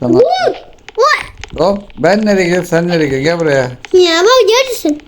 Kanat. Vur. Hop ben nereye gidiyorum sen nereye gidiyorsun gel buraya. Ya baba yarısın.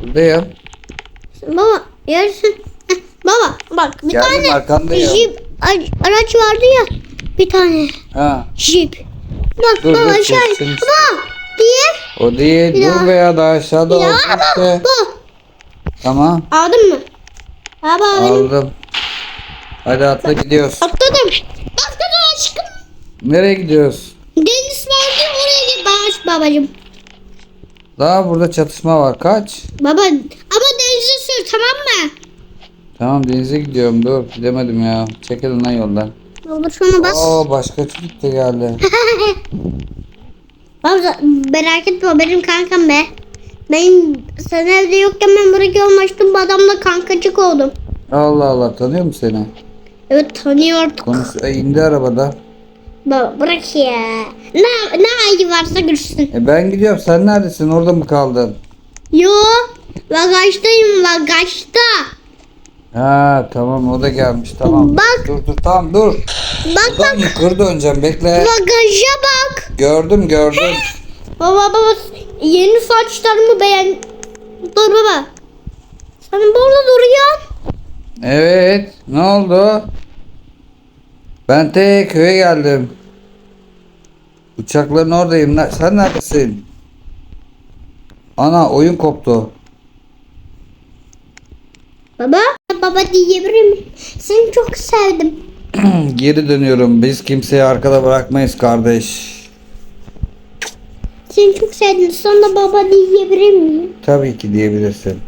Buradayım. Baba yarısın. Heh, baba bak bir Geldim, tane arkandayım. jip a- araç vardı ya. Bir tane Ha. jip. Bak Dur, baba dur, Baba diye. O değil Ya. dur be ya daha aşağıda Ya işte. bu. Tamam Aldın mı? Baba benim. aldım. Hadi atla gidiyoruz. Atladım. Atladım aşkım. Nereye gidiyoruz? Deniz vardı ya, oraya git baş babacım. Daha burada çatışma var kaç? Baba ama denize sür tamam mı? Tamam denize gidiyorum dur gidemedim ya. Çekilin lan yoldan. Baba şunu bas. Oo başka çocuk da geldi. Baba merak etme benim kankam be. Ben sen evde yokken ben buraya gelmiştim bu adamla kankacık oldum. Allah Allah tanıyor mu seni? Evet tanıyorduk. Konuş e, indi arabada. Baba bırak ya. Ne, ne ayı varsa görsün. E ben gidiyorum sen neredesin orada mı kaldın? Yo bagajtayım bagajda. Ha tamam o da gelmiş tamam. Bak. Dur dur tamam dur. Bak bak Buradan yukarı döneceğim bekle. bagaja bak. Gördüm gördüm. Baba baba yeni saçlarımı beğen. Dur baba. Sen burada duruyorsun. Evet ne oldu? Ben tek köye geldim. Uçakların oradayım. Sen neredesin? Ana oyun koptu. Baba. Baba diyebilir miyim? Seni çok sevdim. Geri dönüyorum. Biz kimseyi arkada bırakmayız kardeş. Seni çok sevdim. Sana baba diyebilir miyim? Tabii ki diyebilirsin.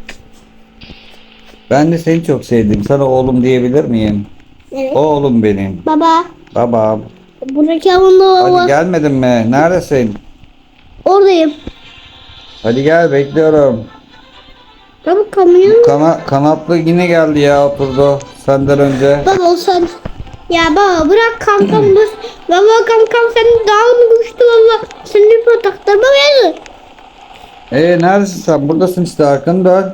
Ben de seni çok sevdim. Sana oğlum diyebilir miyim? Evet. Oğlum benim. Baba. Babam. Buradaki havanda Hadi baba. gelmedin mi? Neredesin? Oradayım. Hadi gel bekliyorum. Baba kamyon. Kana kanatlı yine geldi ya oturdu senden önce. Baba sen. Ya baba bırak kankam dur. Baba kankam senin dağını güçlü baba. Seni pataklar baba yazın. Ee neredesin sen? Buradasın işte arkanı dön.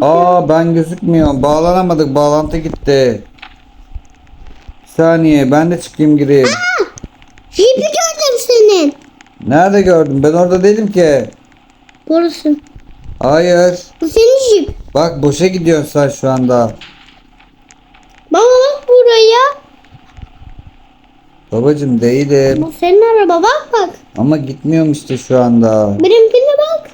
Aa ben gözükmüyorum. Bağlanamadık. Bağlantı gitti. Saniye ben de çıkayım gireyim. Jipi gördüm senin. Nerede gördün? Ben orada değilim ki. Burası. Hayır. Bu senin jip. Bak boşa gidiyorsun sen şu anda. Baba bak buraya. Babacım değilim. Bu senin araba bak bak. Ama gitmiyorum işte şu anda. Benimkine bak.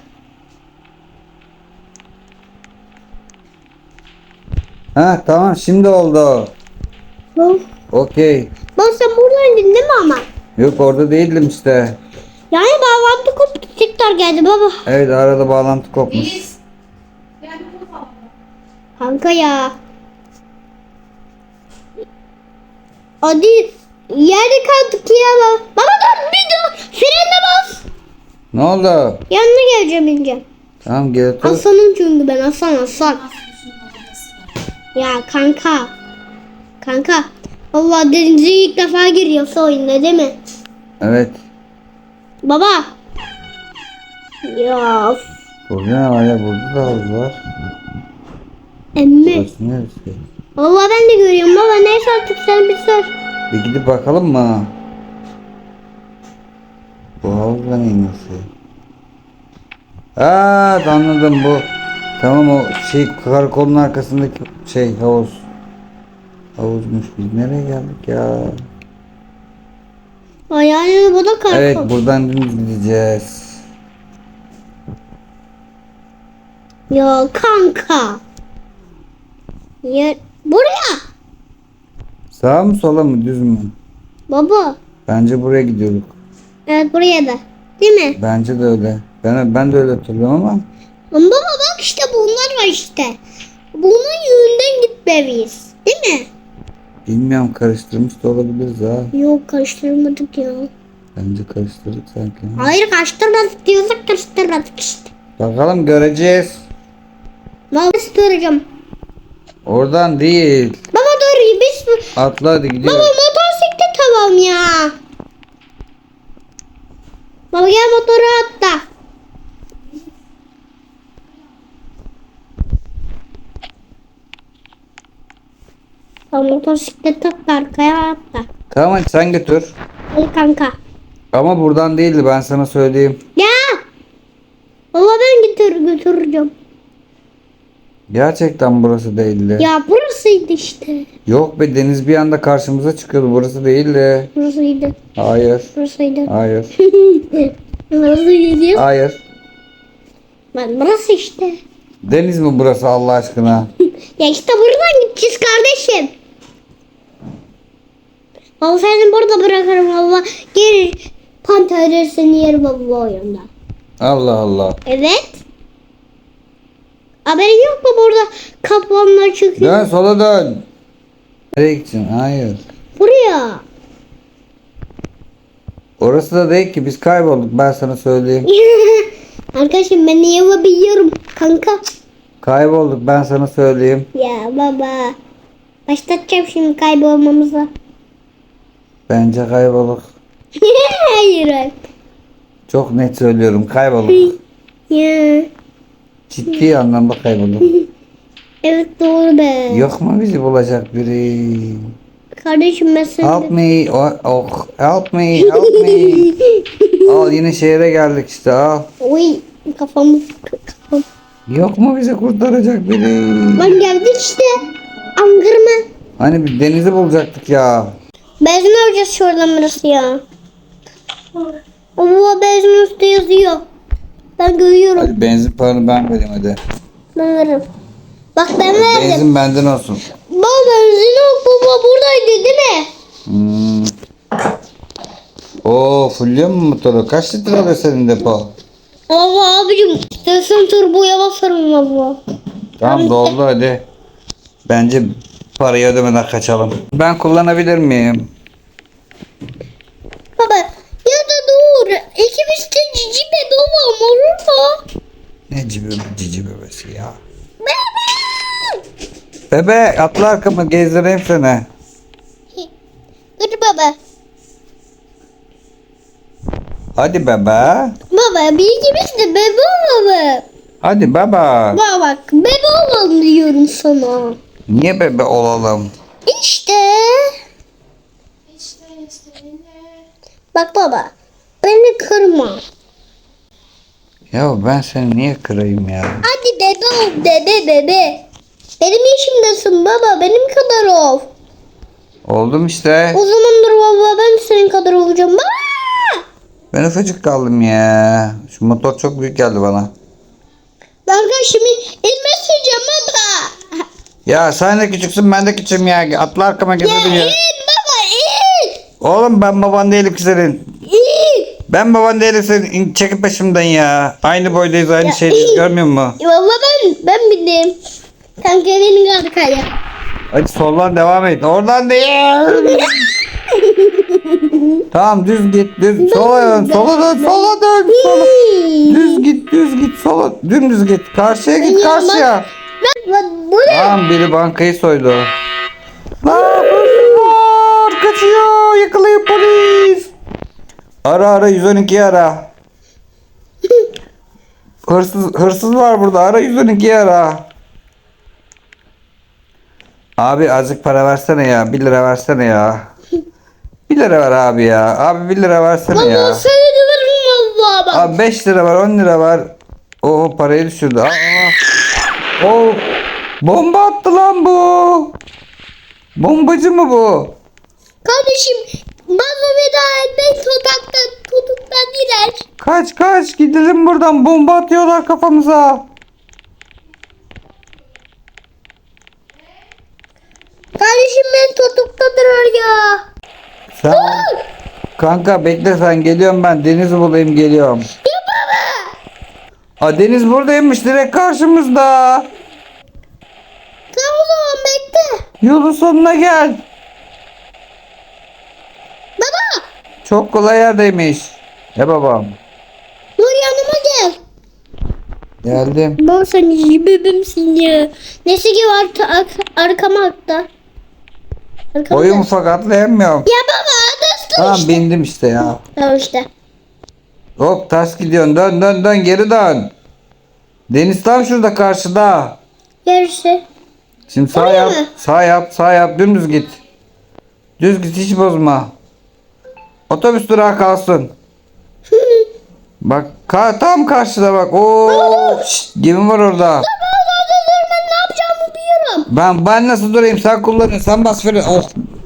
Ha tamam şimdi oldu. Bak, Okey. bak sen buradaydın değil mi ama? Yok orada değildim işte. Yani bağlantı koptu tekrar geldi baba. Evet arada bağlantı kopmuş. Kanka ya. Hadi yerde kaldık ya. baba. Baba dur bir dur. Frene bas. Ne oldu? Yanına geleceğim ince. Tamam gel otur. Aslanım çünkü ben aslan aslan. Ya kanka. Kanka. Allah denize ilk defa giriyorsa oyunda değil mi? Evet. Baba. Ya. Burada ne var ya? Burada da havuz var. Emmi. Burası neresi? Vallahi ben de görüyorum baba. Neyse artık sen bir sor. Bir gidip bakalım mı? Bu havuz da neyin nesi? Aa anladım bu. Tamam o şey karakolun arkasındaki şey havuz. Havuzmuş biz nereye geldik ya? Ay yani bu da karakol. Evet buradan dümdüz gideceğiz. Ya kanka. Ya buraya. Sağa mı sola mı düz mü? Baba. Bence buraya gidiyorduk. Evet buraya da. Değil mi? Bence de öyle. Ben ben de öyle hatırlıyorum ama. Ama baba bak işte bunlar var işte. Bunun yönünden gitmeliyiz. Değil mi? Bilmiyorum karıştırmış da olabiliriz ha. Yok karıştırmadık ya. Bence karıştırdık sanki. Hayır karıştırmadık diyorsak karıştırmadık işte. Bakalım göreceğiz. Baba soracağım. Oradan değil. Baba dur biz Atla hadi Baba gidiyoruz. motosiklet tamam ya. Baba gel motoru atla. Baba motosiklet atla arkaya atla. Tamam hadi sen götür. Hadi kanka. Ama buradan değildi ben sana söyleyeyim. Ya. Valla ben götür götüreceğim. Gerçekten burası değildi. Ya burasıydı işte. Yok be deniz bir anda karşımıza çıkıyordu. Burası değildi. Burasıydı. Hayır. Burasıydı. Hayır. Burasıydı. Hayır. Ben burası işte. Deniz mi burası Allah aşkına? Ya işte buradan gideceğiz kardeşim. Baba seni burada bırakırım baba. Gel panter seni yer baba oyunda. Allah Allah. Evet. Haberin yok mu burada kaplanlar çıkıyor? Dön sola dön. Nereye gideceksin? Hayır. Buraya. Orası da değil ki biz kaybolduk ben sana söyleyeyim. Arkadaşım ben niye yapabiliyorum kanka? Kaybolduk ben sana söyleyeyim. Ya baba. Başlatacağım şimdi kaybolmamıza. Bence kaybolduk. Hayır. hayır. Çok net söylüyorum kaybolduk. Ya. Ciddi anlamda kaybolduk. Evet doğru be. Yok mu bizi bulacak biri? Kardeşim ben seni... Help me. Oh, oh, help me. Help me. al yine şehre geldik işte al. Oy kafamı kafam. Yok mu bizi kurtaracak biri? Lan geldik işte. Angırma. Hani bir denizi bulacaktık ya. Benzin alacağız şuradan burası ya. Ama benzin üstü yazıyor. Ben görüyorum. Hadi benzin paranı ben vereyim hadi. Ben veririm. Bak ben verdim. Benzin benden olsun. Baba benzin yok baba buradaydı değil mi? Hmm. Oo fulluyor mu motoru? Kaç litre alıyor senin depo? Baba abicim istersen turboya basarım baba. Tamam doldu hadi. Bence parayı ödemeden kaçalım. Ben kullanabilir miyim? Baba ya da dur. İkimiz de cici bebe olalım olur mu? Ne cibi cici bebesi ya. Baba. Bebe atla arkamı gezdireyim seni. Dur baba. Hadi bebe. Baba bir ikimiz de bebe olalım. Hadi baba. Baba bak bebe olalım diyorum sana. Niye bebe olalım? İşte. Bak baba. Beni kırma. Ya ben seni niye kırayım ya? Hadi bebe ol bebe bebe. Benim yaşımdasın baba benim kadar ol. Oldum işte. O zamandır baba ben senin kadar olacağım baba. Ben ufacık kaldım ya. Şu motor çok büyük geldi bana. Ben şimdi elime süreceğim baba. Ya sen de küçüksün ben de küçüğüm ya. Atla arkama Ya gezelim ya. in baba in. Oğlum ben baban değilim ki senin. İn. Ben baban değilim senin. İn- Çekil peşimden ya. Aynı boydayız aynı Ya, şeydeyiz iyi. görmüyor musun? Baba ben ben bildim. Kanka benim arkaya. Hadi soldan devam et. Oradan değil. tamam düz git düz. Sola dön sola dön sola dön. Sola. Düz git düz git sola. Dümdüz git. Karşıya git Ya, karşıya. Ben, ben, bu ne? Tamam biri bankayı soydu. Lan hırsız var. Kaçıyor. Yakalayın polis. Ara ara 112 ara. Hırsız, hırsız var burada. Ara 112 ara. Abi azıcık para versene ya. 1 lira versene ya. 1 lira ver abi ya. Abi 1 lira versene Baba ya. seni döverim valla bak. Abi 5 lira var 10 lira var. O parayı düşürdü. Aa. O bomba attı lan bu. Bombacı mı bu? Kardeşim bana veda et ben sokakta tutukladiler. Kaç kaç gidelim buradan bomba atıyorlar kafamıza. Kardeşim ben tutukladılar ya. Sen Kanka bekle sen geliyorum ben deniz bulayım geliyorum. Ya baba. Aa deniz buradaymış direkt karşımızda. Tamam o zaman bekle. Yolun sonuna gel. Baba. Çok kolay yerdeymiş. Ne babam? Dur yanıma gel. Geldim. Baba sen iyi bebeğimsin ya. Neyse ki var ar- arkama attı. Arkama Boyum ufak atlayamıyorum. Ya baba nasıl Tamam işte. bindim işte ya. Tamam işte. Hop ters gidiyorsun. Dön dön dön geri dön. Deniz tam şurada karşıda. Yarısı. Şimdi sağ Oraya yap. mı? Sağ yap. Sağ yap. Dümdüz git. Düz git hiç bozma. Otobüs durağı kalsın. Bak ka tam karşıda bak. Oo, şşt, gemi var orada. Ben ne yapacağımı biliyorum. Ben ben nasıl durayım? Sen kullanın. Sen bas verin. Oh.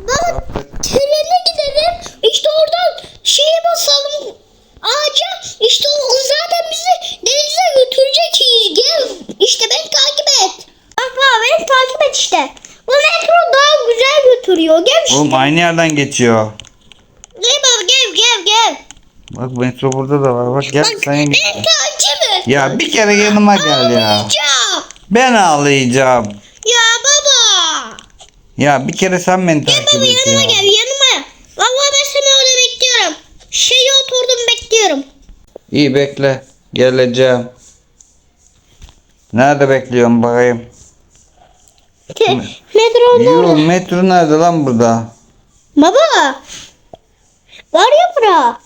Baba trene gidelim. İşte oradan şeye basalım. Ağaca. İşte o zaten bizi denize götürecek. Gel. İşte beni takip et. Bak baba beni takip et işte. Bu metro daha güzel götürüyor. Gel işte. Oğlum aynı yerden geçiyor. Gel baba gel gel gel. Bak metro burada da var. Bak gel Bak sen takip et. Ya bir kere yanıma gel ya. Ya. Ben ağlayacağım. Ya baba. Ya bir kere sen beni takip Baba et yanıma ya. gel yanıma. Vallahi ben seni orada bekliyorum. Şeye oturdum bekliyorum. İyi bekle. Geleceğim. Nerede bekliyorum bakayım. Yo, orada. metro nerede lan burada? Baba. Var ya bura.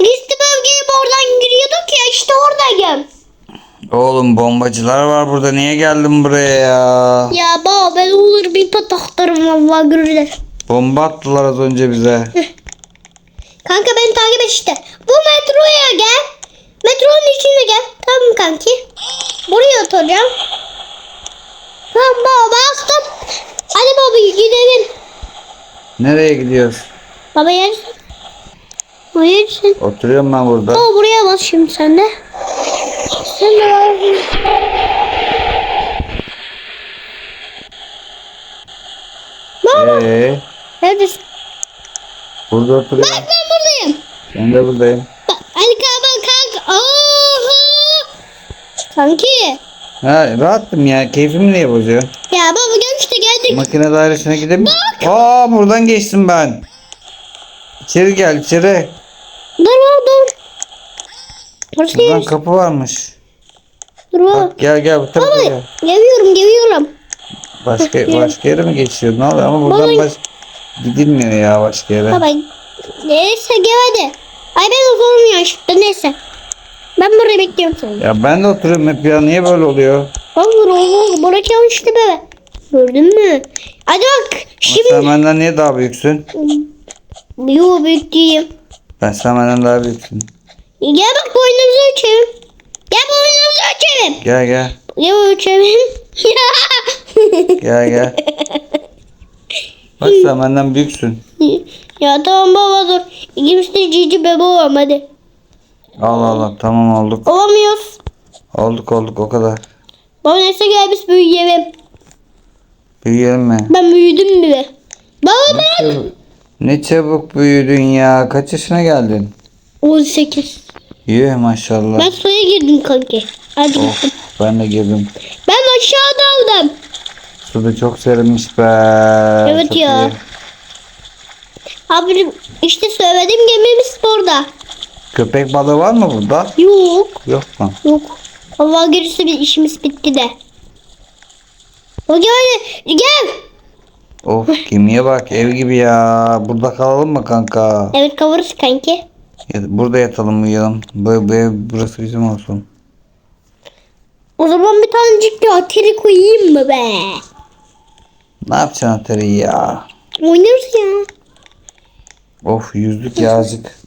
Liste bölgeye oradan giriyorduk ya işte oradayım. Oğlum bombacılar var burada. Niye geldin buraya ya? Ya baba ben olur bir pataklarım vallahi görürler. Bomba attılar az önce bize. Kanka beni takip et işte. Bu metroya gel. Metronun içine gel. Tamam kanki. Buraya oturacağım. Tamam baba bastım. Hadi baba gidelim. Nereye gidiyoruz? Baba. O yersin. Oturuyorum ben burada. Baba buraya bas şimdi sen de. Sen de bas. Baba Ee, neredesin? burada oturuyorum. Bak ben buradayım. Ben de buradayım. Bak Ali kanka kanka. Oha. Kanki. Ha, rahattım ya. Keyfimi niye bozuyorsun? Ya baba gel işte geldik. Makine dairesine gidelim. Aa buradan geçtim ben. İçeri gel içeri. Dur baba dur. Burası Buradan kapı varmış. Dur baba. Bak gel gel bu tarafa gel. Geliyorum geliyorum. Başka başka yere mi geçiyor? Ne oluyor ama buradan Baba- baş gidilmiyor ya başka yere. Baba neyse gel hadi. Ay ben ya şimdi neyse. Ben burada bekliyorum seni. Ya ben de oturuyorum hep ya niye böyle oluyor? Olur olur. Yan işte be. Gördün mü? Hadi bak. Ama Şimdi. sen benden niye daha büyüksün? Yo büyük değilim. Ben sen benden daha büyüksün. Gel bak boynumuzu ölçelim. Gel boynumuzu ölçelim. Gel gel. Gel ölçelim. Gel gel. Bak sen benden büyüksün. ya tamam baba dur. İkimiz de cici bebe olalım hadi. Allah Allah tamam olduk. Olamıyoruz. Olduk olduk o kadar. Baba neyse gel biz büyüyelim. Büyüyelim mi? Ben büyüdüm bile. Baba ben. Çabuk- Ne çabuk büyüdün ya. Kaç yaşına geldin? 18. Yuh maşallah. Ben suya girdim kanki. Hadi gittim. ben de girdim. Ben aşağı daldım. Su da çok serinmiş be. Evet Çok ya. iyi. Abi işte söyledim gemimiz burada. Köpek balığı var mı burada? Yok. Yok mu? Yok. Allah gerisi bir işimiz bitti de. O gel. Gel. Of gemiye bak ev gibi ya. Burada kalalım mı kanka? Evet kavuruz kanki. Ya, burada yatalım uyuyalım. Bu ev burası bizim olsun. O zaman bir tanecik de ateri koyayım mı be? Ne yapacaksın Atari ya? Oynarız ya. Of yüzlük ya azıcık.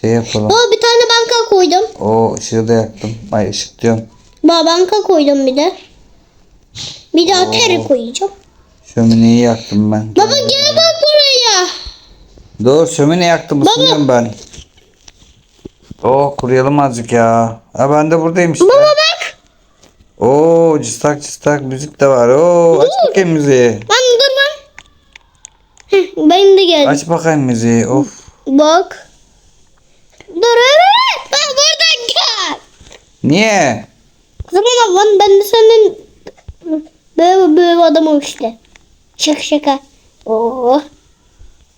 Şey yapalım. Baba bir tane banka koydum. O ışığı da yaktım. Ay ışık diyorum. Baba banka koydum bir de. Bir de ateri koyacağım. Şömineyi yaktım ben. Baba gel bak buraya. Dur şömine yaktım ısınıyorum ben. Oh kuruyalım azıcık ya. Ha ben de buradayım işte. Baba bak. Oo cıstak cıstak müzik de var. Oo aç bakayım müziği. Lan dur lan. Heh, benim de geldi. Aç bakayım müziği. Of. Bak. Dur evet. Bak buradan gel. Niye? Zaman lan ben de senin böyle böyle adamım işte. Şaka şaka. Oh.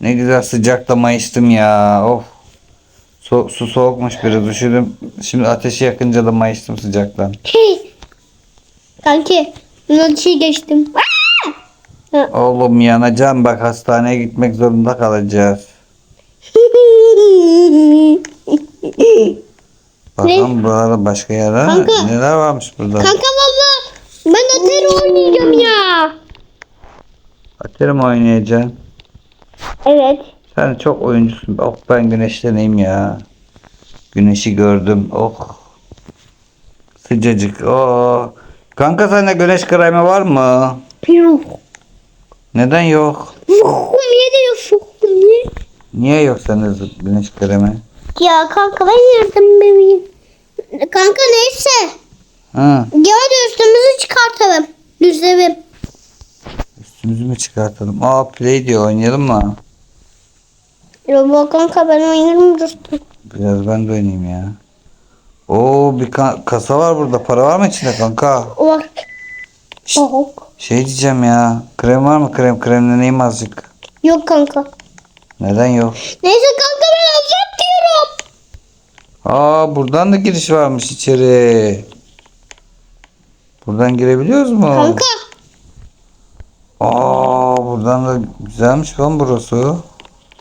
Ne güzel sıcakta mayıştım ya. Of. So- su soğukmuş biraz üşüdüm. Şimdi ateşi yakınca da mayıştım sıcaktan. Hey. Kanki. Ben şey geçtim. Oğlum yanacağım bak hastaneye gitmek zorunda kalacağız. Bakalım buralarda başka yerler Kanka. neler varmış burada. Kanka valla ben atari oynayacağım ya. Aterim oynayacaksın. Evet. Sen çok oyuncusun. Of ben güneşleneyim ya. Güneşi gördüm. Oh. Sıcacık. Oh. Kanka sende güneş kremi var mı? Yok. Neden yok? Yokum ye de yokum ye. Niye yok sende güneş kremi? Ya kanka ben yardım bebeğim. Kanka neyse. Ha, Gel de üstümüzü çıkartalım. Düzlelim. üstümüzü mü çıkartalım? Aa play diyor oynayalım mı? Yok kanka ben oynarım dostum. Biraz ben de oynayayım ya. Oo bir ka- kasa var burada. Para var mı içinde kanka? Şşt. Yok. Şey diyeceğim ya. Krem var mı krem? Kremleneyim azıcık. Yok kanka. Neden yok? Neyse kanka. Aa buradan da giriş varmış içeri. Buradan girebiliyoruz mu? Kanka. Aa buradan da güzelmiş lan burası.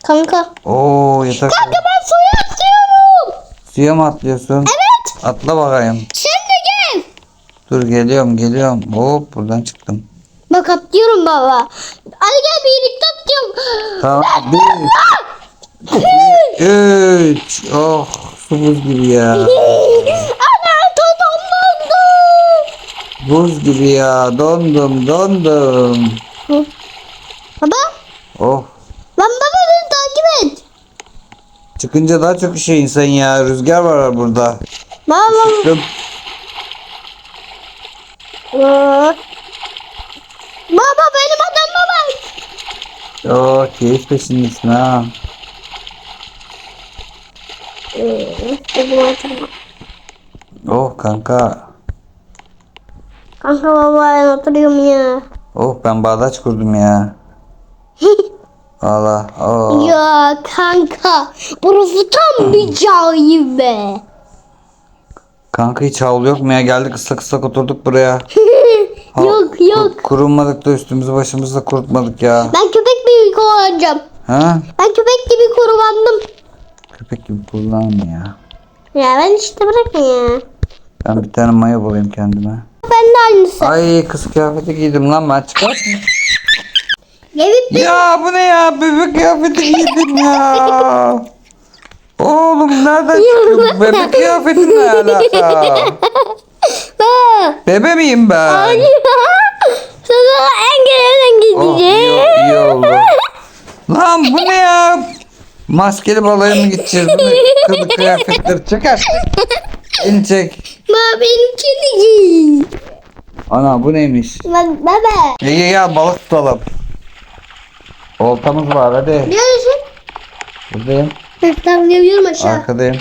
Kanka. Oo yatak. Kanka ben suya atlıyorum. Suya mı atlıyorsun? Evet. Atla bakayım. Sen de gel. Dur geliyorum geliyorum. Hop buradan çıktım. Bak atlıyorum baba. Hadi gel birlikte atlıyorum. Tamam. Bir, üç. Oh su buz gibi ya. Ana tadam dondu. Buz gibi ya. Dondum dondum. Baba. Oh. Lan baba beni takip et. Çıkınca daha çok şey insan ya. Rüzgar var burada. Baba. Çıktım. Baba. Benim adamıma bak. Oh keyif peşindesin ha. Oh kanka. Kanka baba ben oturuyorum ya. Oh ben bağdaş kurdum ya. Allah. Oh. Ya kanka burası tam bir cahibe. Kanka hiç havlu yok mu ya? Geldik ıslak ıslak oturduk buraya. Ha- yok yok. Kur- kurulmadık da üstümüzü başımızı da kurutmadık ya. Ben köpek gibi kullanacağım. Ha? Ben köpek gibi kullandım. Köpek gibi kullanma ya. Ya ben işte bırakın ya. Ben bir tane mayo bulayım kendime. Ben de aynısı. Ay kız kıyafeti giydim lan ben çıkar. Gelip bir Ya bu ne ya? Bebek kıyafeti giydim ya. Oğlum nereden çıktı bu bebek kıyafeti ne alaka? Bebe miyim ben? Sana en gelenden Oh iyi, gideceğim. iyi oldu. Lan bu ne ya? Maskeli balaya mı gideceğiz? Bunu kılık kıyafetleri çıkar. Elini çek. Baba benimkini giy. Ana bu neymiş? Bak baba. Ye ye ya balık tutalım. Oltamız var hadi. Neredesin? Buradayım. Hı, Tamam geliyorum aşağı. Arkadayım.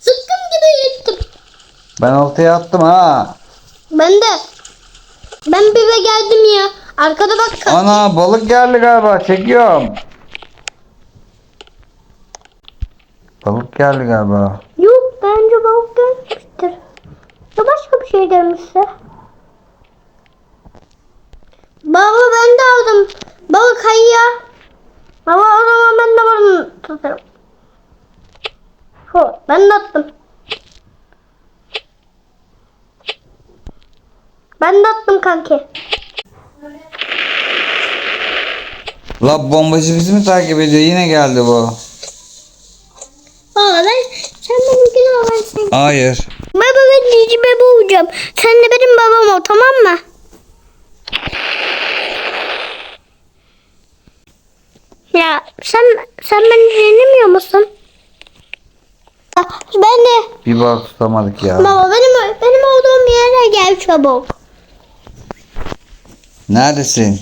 Sıkkım gibi gittim. Ben oltaya attım ha. Ben de. Ben bir geldim ya. Arkada bak. Ana balık geldi galiba çekiyorum. Balık geldi galiba. Yok bence balık gelmiştir. Ya başka bir şey gelmişse. Baba ben de aldım. Balık hayır ya. Baba o zaman ben de bunu tutarım. Ho, ben de attım. Ben de attım kanki. La bombacı bizi mi takip ediyor? Yine geldi bu. Ben sen benim günüm ol ben sen. Hayır. Baba ben cici bebe olacağım. Sen de benim babam ol tamam mı? Ya sen sen beni dinlemiyor musun? Ah, Ben de Bir balık tutamadık ya. baba benim benim olduğum yere gel çabuk. Neredesin?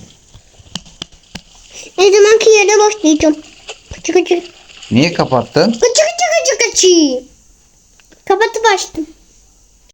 Ne zamanki yere başlayacağım. Küçük küçük. Niye kapattın? Küçük küçük küçük küçük. Kapatıp açtım.